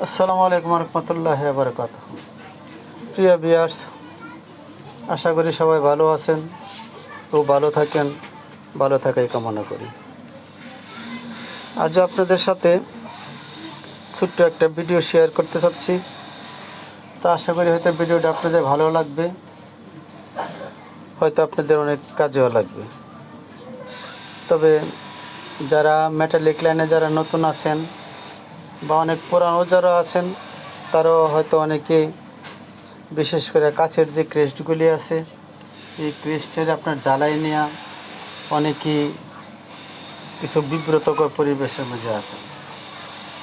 আসসালামু আলাইকুম রহমতুল্লাহ বারকাত প্রিয় বিয়ার্স আশা করি সবাই ভালো আছেন ও ভালো থাকেন, ভালো থাকাই কামনা করি। আজ আপনাদের সাথে ছোট্ট একটা ভিডিও শেয়ার করতে চাচ্ছি। তো আশা করি হয়তো ভিডিওটা আপনাদের ভালো লাগবে, হয়তো আপনাদের অনেক কাজেও লাগবে। তবে যারা মেটালিক লাইনে যারা নতুন আছেন বা অনেক পুরানো যারা আছেন, তারাও হয়তো অনেকে বিশেষ করে কাছের যে ক্রেস্টগুলি আছে, এই ক্রেস্টের আপনার জ্বালাই নেওয়া অনেকেই কিছু বিব্রতকর পরিবেশের মাঝে আছে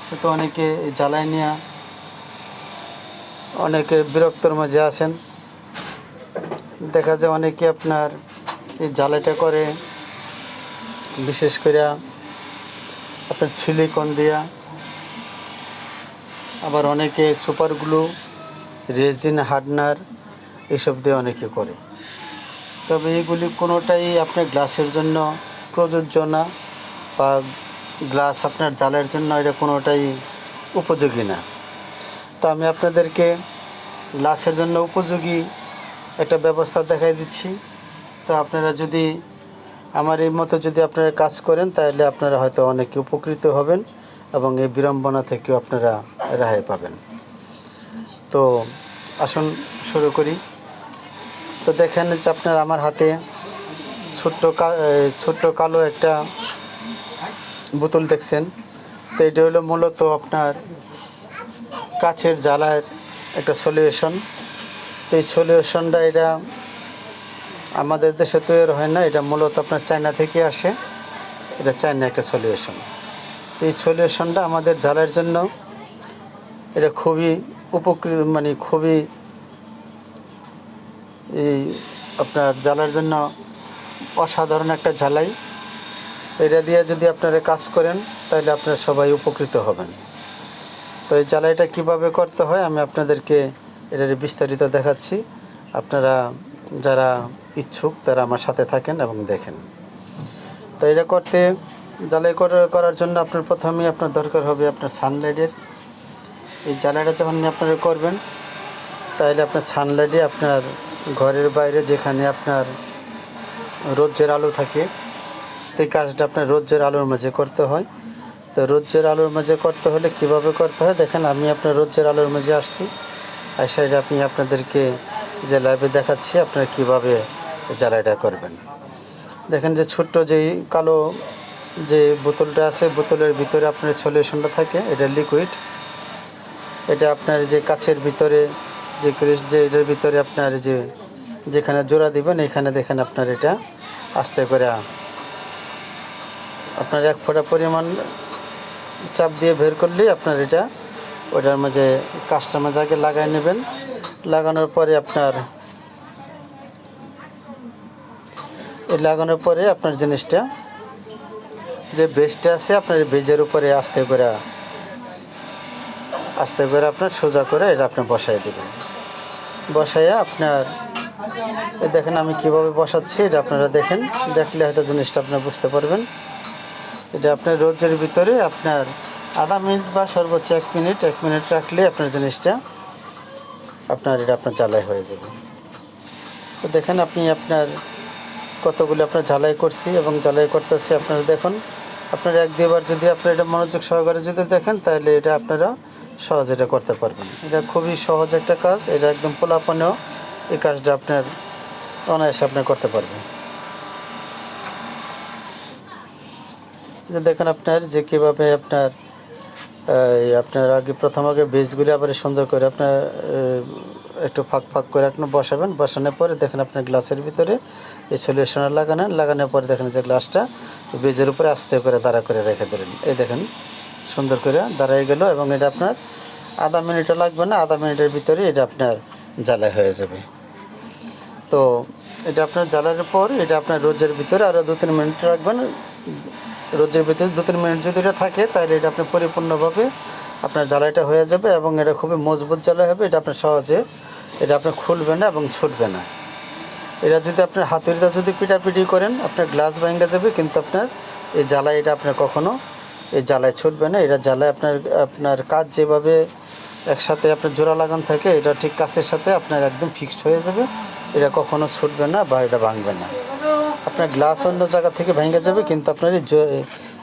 কিন্তু অনেকে এই জ্বালাই নেওয়া অনেকে বিরক্তর মাঝে আছেন। দেখা যায় অনেকে আপনার এই জ্বালাইটা করে, বিশেষ করে আপনার সিলিকন দিয়া আবার অনেকে সুপার গ্লু, রেজিন হার্ডনার এসব দিয়ে অনেকে করে। তবে এগুলি কোনোটাই আপনার গ্লাসের জন্য প্রযোজ্য না বা গ্লাস আপনার জালের জন্য এটা কোনোটাই উপযোগী না। তো আমি আপনাদেরকে গ্লাসের জন্য উপযোগী একটা ব্যবস্থা দেখাই দিচ্ছি। তো আপনারা যদি আমার এই মতো যদি আপনারা কাজ করেন, তাহলে আপনারা হয়তো অনেকে উপকৃত হবেন এবং এই বিড়ম্বনা থেকেও আপনারা রেহাই পাবেন। তো আসুন শুরু করি। তো দেখেন যে আপনার আমার হাতে ছোট্ট ছোট্ট কালো একটা বোতল দেখছেন। তো এটা হলো মূলত আপনার কাছের জ্বালার একটা সলিউশন। তো এই সলিউশনটা এটা আমাদের দেশে তৈরি হয় না, এটা মূলত আপনার চায়না থেকে আসে। এটা চায়না একটা সলিউশন। এই সলিউশনটা আমাদের জ্বালার জন্য এটা খুবই উপকৃত মানে খুবই এই আপনার জ্বালার জন্য অসাধারণ একটা জ্বালাই এটা দিয়ে যদি আপনারা কাজ করেন, তাহলে আপনারা সবাই উপকৃত হবেন। তো এই জ্বালাইটা কীভাবে করতে হয়, আমি আপনাদেরকে এটার বিস্তারিত দেখাচ্ছি। আপনারা যারা ইচ্ছুক, তারা আমার সাথে থাকেন এবং দেখেন। তো এটা করতে, জ্বালাই করার জন্য আপনার প্রথমেই আপনার দরকার হবে আপনার সানলাইটের এই জ্বালাইটা যখন আপনারা করবেন, তাহলে আপনার সানলাইটে আপনার ঘরের বাইরে যেখানে আপনার রোদ্রের আলো থাকে, সেই কাজটা আপনার রোদ্রের আলোর মাঝে করতে হয়। তো রোদ্রের আলোর মাঝে করতে হলে কীভাবে করতে হয়? দেখেন, আমি আপনার রোদ্রের আলোর মাঝে আসছি। আর সেটা আপনি আপনাদেরকে যে লাইভে দেখাচ্ছি, আপনারা কীভাবে জ্বালাইটা করবেন। দেখেন যে ছোট্ট যেই কালো যে বোতলটা আছে, বোতলের ভিতরে আপনার সলিউশনটা থাকে, এটা লিকুইড এটা আপনার যে কাছের ভিতরে, যে যে এটার ভিতরে আপনার যে, যেখানে জোড়া দিবেন, এখানে দেখেন আপনার এটা আস্তে করে আপনার এক ফোঁটা পরিমাণ চাপ দিয়ে বের করলেই আপনার এটা ওটার মাঝে কাজটার মাঝে আগে লাগাই নেবেন। লাগানোর পরে আপনার, এই লাগানোর পরে আপনার জিনিসটা যে বেজটা আছে, আপনার বেজের উপরে আস্তে করে আস্তে করে আপনার সোজা করে এটা আপনি বসাই দেবেন। বসাইয়া আপনার দেখেন আমি কীভাবে বসাচ্ছি এটা আপনারা দেখেন, দেখলে হয়তো জিনিসটা আপনারা বুঝতে পারবেন। এটা আপনার রোজের ভিতরে আপনার আধা মিনিট বা সর্বোচ্চ এক মিনিট এক মিনিট রাখলে আপনার জিনিসটা আপনার এটা আপনার জ্বালাই হয়ে যাবে। তো দেখেন আপনি আপনার কতগুলো আপনার ঝালাই করছি এবং ঝালাই করতেছি আপনারা দেখুন। আপনারা এক দুবার যদি আপনারা এটা মনোযোগ সহকারে যদি দেখেন, তাহলে এটা আপনারা সহজ এটা করতে পারবেন। এটা খুবই সহজ একটা কাজ, এটা একদম পোলাপনেও এই কাজটা আপনার অনায়াসে আপনি করতে পারবেন। দেখেন আপনার যে কীভাবে আপনার আপনার আগে প্রথম আগে বীজগুলি আবার সুন্দর করে আপনার একটু ফাঁক ফাঁক করে আপনি বসাবেন। বসানোর পরে দেখেন আপনার গ্লাসের ভিতরে এই সলিউশনার লাগানেন লাগানোর পরে দেখেন যে গ্লাসটা বীজের উপরে আস্তে করে দাঁড়া করে রেখে দিলেন। এই দেখেন সুন্দর করে দাঁড়াই গেল এবং এটা আপনার আধা মিনিটও লাগবে না, আধা মিনিটের ভিতরে এটা আপনার জ্বালা হয়ে যাবে। তো এটা আপনার জ্বালানোর পর এটা আপনার রোজের ভিতরে আরও দু তিন মিনিট রাখবেন। রোজের ভিতরে দু তিন মিনিট যদি এটা থাকে, তাহলে এটা আপনি পরিপূর্ণভাবে আপনার জ্বালাইটা হয়ে যাবে এবং এটা খুবই মজবুত জ্বালাই হবে। এটা আপনার সহজে, এটা আপনার খুলবে না এবং ছুটবে না। এটা যদি আপনার হাতুড়িটা যদি পিটাপিটি করেন, আপনার গ্লাস ভেঙে যাবে, কিন্তু আপনার এই জ্বালাই এটা আপনার কখনো এই জ্বালায় ছুটবে না, এটা জ্বালায় আপনার আপনার কাজ যেভাবে একসাথে আপনার জোড়া লাগান থাকে, এটা ঠিক কাছের সাথে আপনার একদম ফিক্সড হয়ে যাবে। এটা কখনো ছুটবে না বা এটা ভাঙবে না। আপনার গ্লাস অন্য জায়গা থেকে ভেঙে যাবে, কিন্তু আপনার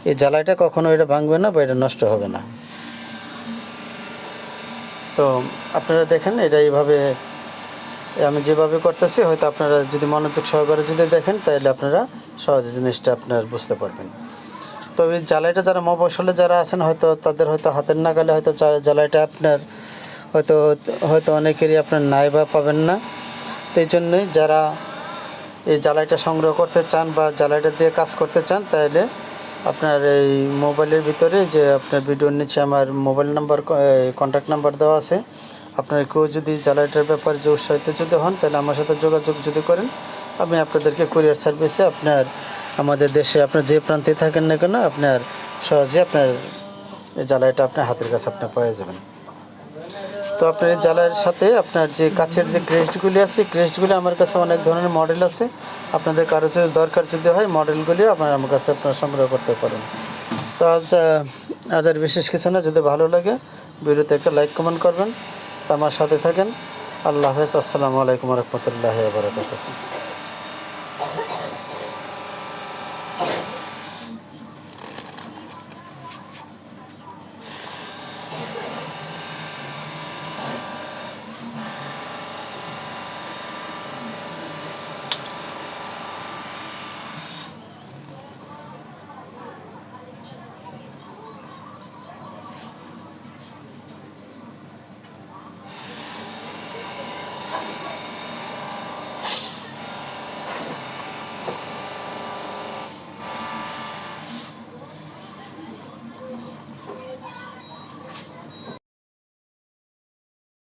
এই জ্বালাইটা কখনো এটা ভাঙবে না বা এটা নষ্ট হবে না। তো আপনারা দেখেন, এটা এইভাবে আমি যেভাবে করতেছি, হয়তো আপনারা যদি মনোযোগ সহকারে যদি দেখেন, তাহলে আপনারা সহজে জিনিসটা আপনার বুঝতে পারবেন। তবে জ্বালাইটা যারা মফসলে যারা আছেন, হয়তো তাদের হয়তো হাতের নাগালে হয়তো জ্বালাইটা আপনার হয়তো হয়তো অনেকেরই আপনার নাই বা পাবেন না। তো এই জন্যই যারা এই জ্বালাইটা সংগ্রহ করতে চান বা জ্বালাইটা দিয়ে কাজ করতে চান, তাহলে আপনার এই মোবাইলের ভিতরে যে আপনার ভিডিওর নিচে আমার মোবাইল নাম্বার কন্ট্যাক্ট নাম্বার দেওয়া আছে, আপনার কেউ যদি জ্বালাইটার ব্যাপারে যে উৎসাহিত যদি হন, তাহলে আমার সাথে যোগাযোগ যদি করেন, আমি আপনাদেরকে কুরিয়ার সার্ভিসে আপনার আমাদের দেশে আপনার যে প্রান্তে থাকেন না কেন, আপনার সহজে আপনার জ্বালাইটা আপনার হাতের কাছে আপনি পেয়ে যাবেন। তো আপনার জ্বালার সাথে আপনার যে কাছের যে ক্রেস্টগুলি আছে ক্রেস্টগুলি আমার কাছে অনেক ধরনের মডেল আছে। আপনাদের কারও যদি দরকার যদি হয় মডেলগুলিও আপনার আমার কাছে আপনারা সংগ্রহ করতে পারেন। তো আজ আজ আর বিশেষ কিছু না, যদি ভালো লাগে, ভিডিওতে একটা লাইক কমেন্ট করবেন। আমার সাথে থাকেন। আল্লাহ হাফেজ। আসসালামু আলাইকুম রহমতুল্লাহ বারকাতুহ।